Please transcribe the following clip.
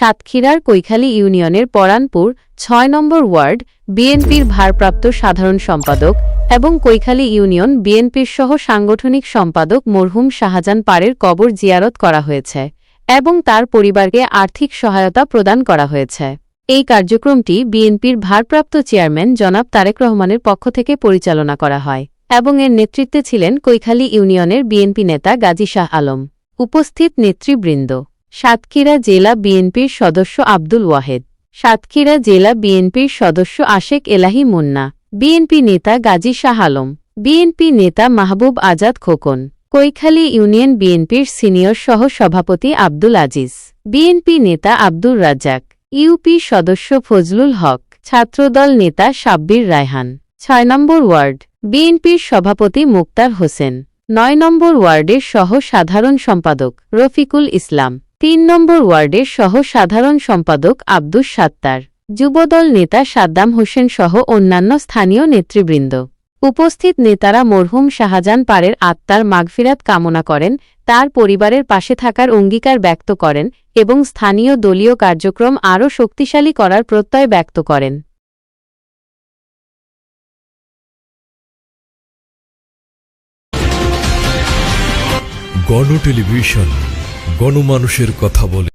সাতক্ষীরার কৈখালী ইউনিয়নের পরানপুর, ছয় নম্বর ওয়ার্ড, বিএনপির ভারপ্রাপ্ত সাধারণ সম্পাদক এবং কৈখালী ইউনিয়ন বিএনপির সহ সাংগঠনিক সম্পাদক মরহুম শাহজাহান পারের কবর জিয়ারত করা হয়েছে এবং তার পরিবারকে আর্থিক সহায়তা প্রদান করা হয়েছে। এই কার্যক্রমটি বিএনপির ভারপ্রাপ্ত চেয়ারম্যান জনাব তারেক রহমানের পক্ষ থেকে পরিচালনা করা হয় এবং এর নেতৃত্বে ছিলেন কৈখালী ইউনিয়নের বিএনপি নেতা গাজী শাহ আলম। উপস্থিত নেতৃবৃন্দ সাতক্ষীরা জেলা বিএনপির সদস্য আব্দুল ওয়াহেদ। সাতক্ষীরা জেলা বিএনপির সদস্য আশেক এলাহি মুন্না। বিএনপি নেতা গাজী শাহ আলম। বিএনপি নেতা মাহবুব আজাদ খোকন। কৈখালী ইউনিয়ন বিএনপির সিনিয়র সহ সভাপতি আব্দুল আজিজ। বিএনপি নেতা আব্দুর রাজ্জাক। ইউপি সদস্য ফজলুল হক। ছাত্রদল নেতা সাব্বির রায়হান। ছয় নম্বর ওয়ার্ড। বিএনপির সভাপতি মুক্তার হোসেন। নয় নম্বর ওয়ার্ডের সহ সাধারণ সম্পাদক রফিকুল ইসলাম। তিন নম্বর ওয়ার্ডের সহ সাধারণ সম্পাদক আব্দুস সাত্তার, যুবদল নেতা সাদ্দাম হোসেন সহ অন্যান্য স্থানীয় নেতৃবৃন্দ। উপস্থিত নেতারা মরহুম শাহজাহান পারের আত্মার মাগফিরাত কামনা করেন, তার পরিবারের পাশে থাকার অঙ্গীকার ব্যক্ত করেন এবং স্থানীয় দলীয় কার্যক্রম আরও শক্তিশালী করার প্রত্যয় ব্যক্ত করেন। গণ টেলিভিশন গণমানুষের কথা বলে।